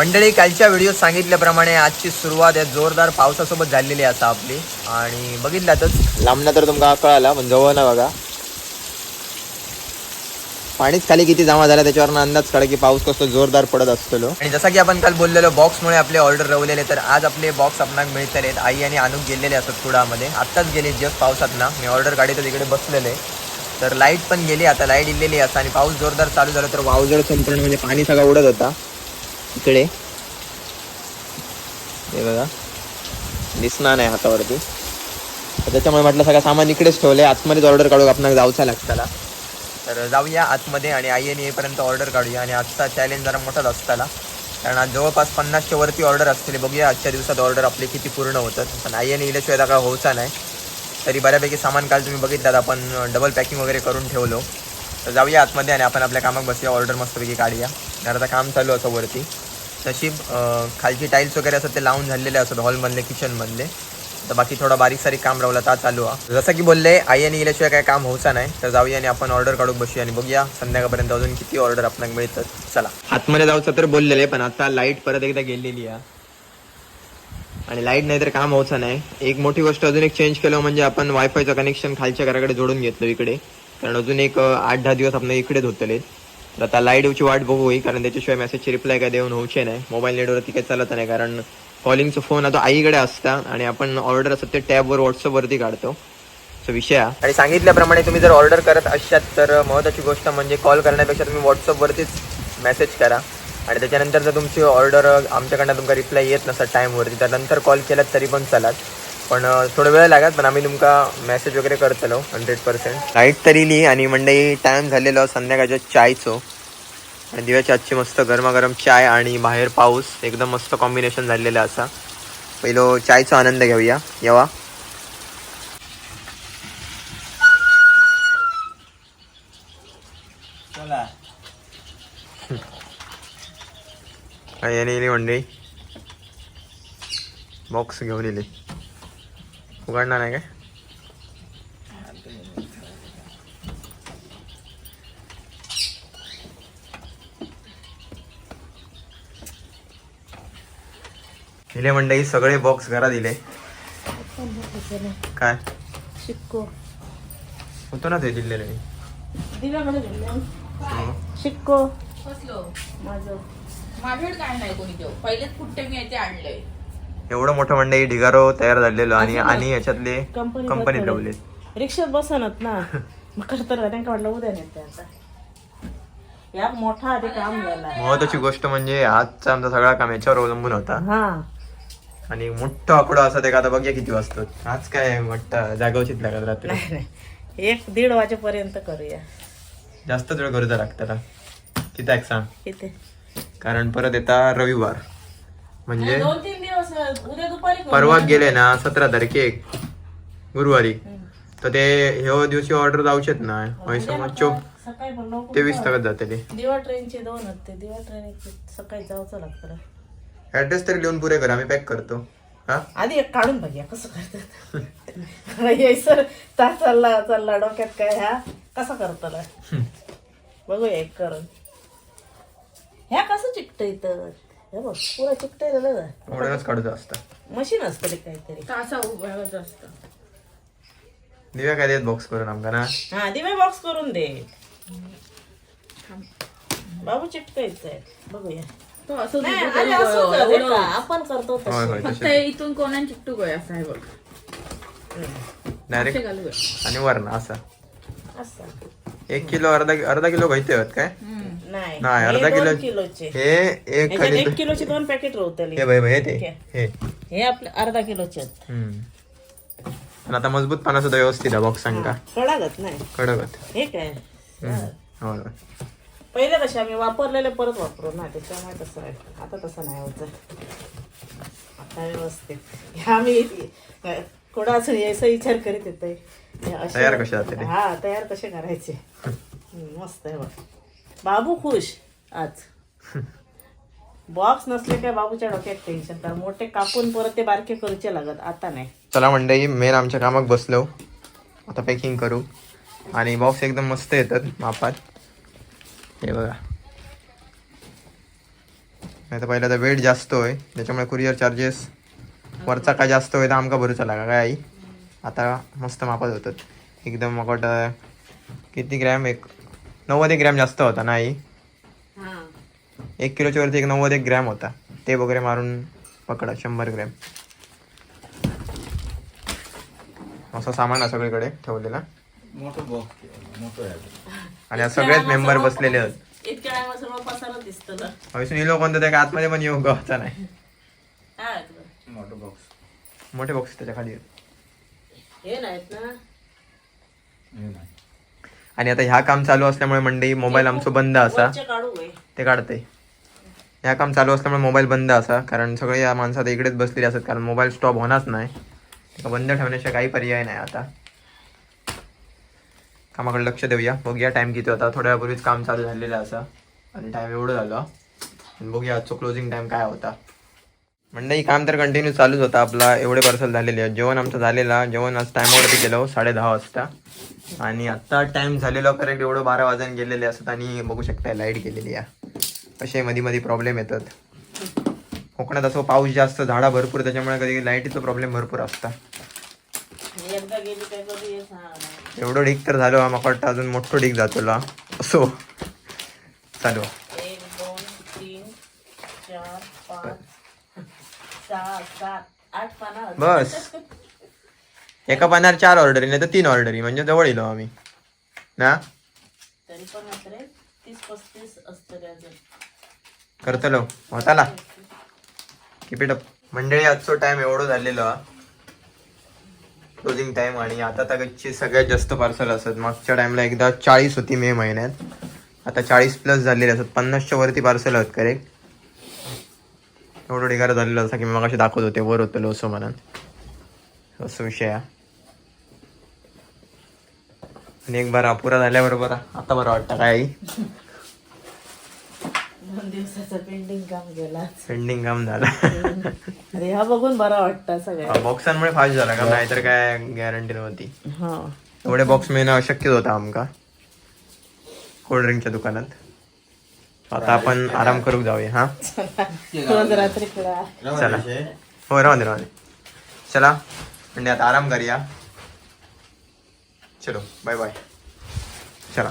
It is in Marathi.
मंडळी कालच्या व्हिडिओ सांगितल्याप्रमाणे आजची सुरुवात या जोरदार पावसासोबत झालेली असा आपली. आणि बघितलातच. लांबना तर तुमका कळाला पण जवळ ना बघा. पाणीच खाली किती जमा झाला त्याच्यावर अंदाज काढा की पाऊस कसं जोरदार पडत असतो आणि जसा की आपण काल बोललेलो बॉक्समुळे आपले ऑर्डर रवलेले तर आज आपले बॉक्स आपणाक मिळतले आई आणि आणूक गेलेले असतात कुडामध्ये आत्ताच गेले जस्ट पावसात ना मी ऑर्डर काढतो तिकडे बसलेले. तर लाइट पण गेली आता लाइट इलेली असं आणि पाऊस जोरदार चालू झाला तर वावजळ संपूर्ण म्हणजे पाणी सगळं उडत होता. इकडे. हे बघा. दिसणार नाही हातावरती. तर त्याच्यामुळे म्हटलं सगळं सामान इकडेच ठेवलंय. आतमध्येच ऑर्डर काढू आपण जाऊचा लागताला तर जाऊया आतमध्ये आणि आईने येईपर्यंत ऑर्डर काढूया. आणि आजचा चॅलेंज जरा मोठाच असताला कारण आज जवळपास पन्नासच्या वरती ऑर्डर असतील. बघूया आजच्या दिवसात ऑर्डर आपले किती पूर्ण होतात. पण आईने इल्याशिवाय आता काय होचा नाही. तरी बऱ्यापैकी सामान काल तुम्ही बघितलं. आपण डबल पॅकिंग वगैरे करून ठेवलो. तर जाऊया आतमध्ये आणि आपण आपल्या कामात बसूया. ऑर्डर मस्तपैकी काढूया. घराचं काम चालू असं वरती. तशी खालची टाईल्स वगैरे असतात ते लावून झालेले असतात हॉलमधले किचनमधले तर बाकी थोडा बारीक सारीक काम राहिला तर चालू आहे. जसं की बोलले आई आणि गेल्याशिवाय काय काम होऊचा नाही. तर जाऊया आणि आपण ऑर्डर काढून बसूया आणि बघूया संध्याकाळपर्यंत अजून किती ऑर्डर आपल्याला मिळतात चला. आतमध्ये जाऊचं तर बोललेले पण आता लाइट परत एकदा गेलेली आहे. आणि लाइट नाही तर काम होचं नाही. एक मोठी गोष्ट अजून एक चेंज केलं म्हणजे आपण वायफायचं कनेक्शन खालच्या घराकडे जोडून घेतलं इकडे. कारण अजून एक आठ दहा दिवस आपण इकडेच होतले तर आता लाइट येऊची वाट बघू होई कारण त्याच्याशिवाय मेसेजची रिप्लाय काय देऊन होऊचे नाही. मोबाईल नेटवरती काही चालत नाही कारण कॉलिंगचा फोन आता आईकडे असता आणि आपण ऑर्डर असत ते टॅबवर व्हॉट्सअपवरती काढतो. सो विषय. आणि सांगितल्याप्रमाणे तुम्ही जर ऑर्डर करत असाल तर महत्त्वाची गोष्ट म्हणजे कॉल करण्यापेक्षा तुम्ही व्हॉट्सअपवरतीच मेसेज करा. आणि त्याच्यानंतर जर तुमची ऑर्डर आमच्याकडनं तुमका रिप्लाय येत नसत टाईमवरती तर नंतर कॉल केलात तरी पण चालात. पण थोडं वेळ लागत पण आम्ही तुमका मेसेज वगैरे करतलो हंड्रेड पर्सेंट लाइट तरी इली आणि मंडई टाइम झालेलो संध्याकाळच्या चायचो. आणि दिव्याची आजची मस्त गरमागरम चाय आणि बाहेर पाऊस एकदम मस्त कॉम्बिनेशन झालेलं असा. पहिलो चायचा आनंद घेऊया. येवा. याने येली मंडळी. बॉक्स घेऊन येली उघडणार नाही काय? दिले मंडळी सगळे बॉक्स घरा दिले. काय? शिक्को. होतो ना ते दिलेले. दिले शिक्को. कसलो? माझं. माझ्याकडे काय नाही कोणी देऊ. पहिलेच कुठे मी याचे आणलंय. एवढं मोठं मंडळी ढिगारो तयार झालेलो आणि आणि याच्यातले कंपनी कंपनीत ठेवले रिक्षात बसनत ना. मग तर त्यांना वाटलं उद्या नेते आता. या मोठा आधी काम झाला. महत्वाची गोष्ट म्हणजे आजचा आमचा सगळा काम याच्यावर अवलंबून होता. हा. आणि मोठं आकडं असं ते का आता बघूया किती वाजतात. आज काय वाटतं जागवचित लागत रात्री? एक दीड वाजेपर्यंत करूया. जास्तच वेळ करूचा लागतं किती सांग. कारण परत येता रविवार. म्हणजे दोन तीन दिवस उद्या दुपारी करू. परवा गेले ना सतरा तारखेक गुरुवारी. तर ते ह्यो दिवशी ऑर्डर जाऊचेत ना होय समज चोप सकाळी पण लवकर तेवीस ताकद जाते ते. दिवा ट्रेनचे दोन आहेत ते दिवा ट्रेन सकाळी जायचं लागतं ऍड्रेस तरी लिहून पुरे कर आम्ही पॅक करतो. हा? आधी एक काढून बघूया कसं करतात. सर ता चालला चालला डोक्यात काय ह्या कसा करतला बघूया एक करून. ह्या कसं चिकट इथं? हे बघ पुरा चिकट एवढंच काढूचं असतं मशीन असतं ते काहीतरी. तासा उभ्या जास्त? दिव्या काय देत बॉक्स करून आमका ना? हा दिवे बॉक्स करून दे बाबू चिटकायचं आहे. बघूया. तो असं नाही, दुसरं अरे करू असं गं, कर, हे एवढं. का, आपण करतो होय तसं. होय फक्त तसे. इथून कोणा चिकटू गोय असं आहे बघ. डायरेक्ट घालू. आणि वरण असं. असं. एक किलो अर्धा अर्धा किलो घ्यायचे आहेत काय? नाही. हे अर्धा दोन किलो- किलोचे. हे एक ह्याच्यात खाली एक किलोचे दोन पॅकेट हे बाई बाई, हे ते. ठीक. हे. हे आपले अर्धा किलोचे आहेत हम्म. आणि आता मजबूत पाना सुद्धा व्यवस्थित आहे बॉक्स सांगा. कळागत नाही. कडकत हे काय. होय होय. पहिले कसे आम्ही वापरलेले परत वापरू. ना त्याच्यामुळे तसं आहे. आता तसं नाही होत. आता व्यवस्थित. हे आम्ही कुठं असं यायचा विचार करीत हे असे- तयार कसे जाते ते? हा तयार कसे करायचे? हम्म, मस्त आहे बघ. बाबू खुश. आज. बॉक्स नसले काय बाबूच्या डोक्यात टेन्शन तर मोठे कापून परत ते बारके करूचे लागत. आता नाही. चला मंडळी मेन आमच्या कामाक बसलो. आता पॅकिंग करू. आणि बॉक्स एकदम मस्त येतात मापात. हे बघा. नाही तर पहिला तर वेट जास्त होय. त्याच्यामुळे कुरिअर चार्जेस वरचा काय जास्त होय तर आमका भरूचा लागा. काय आई? आता मस्त मापात होतात. एकदम मग किती ग्रॅम एक नव्वद एक ग्रॅम जास्त होता ना आई हा. एक किलोच्या वरती एक नव्वद एक ग्रॅम होता. ते वगैरे मारून पकडा शंभर ग्रॅम. असं सामान आहे सगळीकडे ठेवलेला. मोठं बॉक्स मोठं आहे. आणि सगळेच मेंबर बसलेले आहेत. इतक्या कोणतं त्या आतमध्ये पण येऊ गावचा नाही? मोठं बॉक्स मोठे बॉक्स त्याच्याखाली. आहेत. आणि आता ह्या काम चालू असल्यामुळे मंडई मोबाईल आमचं बंद असा. ते काढते. ह्या काम चालू असल्यामुळे मोबाईल बंद असा कारण सगळे या माणसात इकडेच बसलेले असतात कारण मोबाईल स्टॉप होणारच नाही. बंद ठेवण्याशिवाय काही पर्याय नाही आता. कामाकडे लक्ष देऊया. बघूया टाइम किती होता. थोड्या वेळापूर्वीच काम चालू झालेलं असा. आणि टाइम एवढं झालं. आणि बघूया आजचं क्लोजिंग टाइम काय होता. म्हणजे काम तर कंटिन्यू चालूच होता. आपला एवढे पार्सल झालेले जेवण आमचं झालेला. जेवण आज टायमावरती गेलो हो, साडे दहा वाजता. आणि आत्ता टाइम झालेला हो, करेक्ट एवढं बारा वाजून गेलेले असतात आणि बघू शकता लाइट गेलेली आहे. असे मध्ये मध्ये प्रॉब्लेम येतात. कोकणात असं पाऊस जास्त झाडा भरपूर त्याच्यामुळे कधी लाईटीचा प्रॉब्लेम भरपूर असता. एवढं ढीक तर झालो मला वाटतं अजून मोठं ढीक जातो असो. चालू एक दोन तीन चार पाच सहा सात आठ पाना बस. एका पानावर चार ऑर्डरी नाही तर तीन ऑर्डरी म्हणजे जवळ येलो आम्ही. ना? तरी पण मात्र तीस पस्तीस असतं अजून करतलो होताला किप इट अप मंडळी आजचो टाइम एवढं झालेलो. हा क्लोजिंग टाइम आणि आता तगतची सगळ्यात जास्त पार्सल असत मागच्या टाइमला एकदा चाळीस होती मे महिन्यात. आता चाळीस प्लस झालेले असत पन्नासच्या वरती पार्सल आहेत करेक्ट एवढं ढिगारा झालेलं असं की मी मगाशी दाखवत होते वर होतं लोसो म्हणून. असं विषय आणि एक बार अपुरा झाल्याबरोबर आता बरं वाटतं काय दोन दिवसाचं पेंडिंग काम गेला पेंडिंग काम झालं. अरे ह्या बघून बरा वाटतं सगळ्या. बॉक्सांमुळे फास्ट झाला का? नाहीतर काय गॅरंटी नव्हती. हा. एवढे बॉक्स मिळणं अशक्यच होता आमका. कोल्ड ड्रिंकच्या दुकानात. आता आपण आराम करू जाऊया हा? रोज रात्री खेळा चला. हो राहू दे राहू दे. चला म्हणजे आता आराम करूया. चलो बाय बाय चला.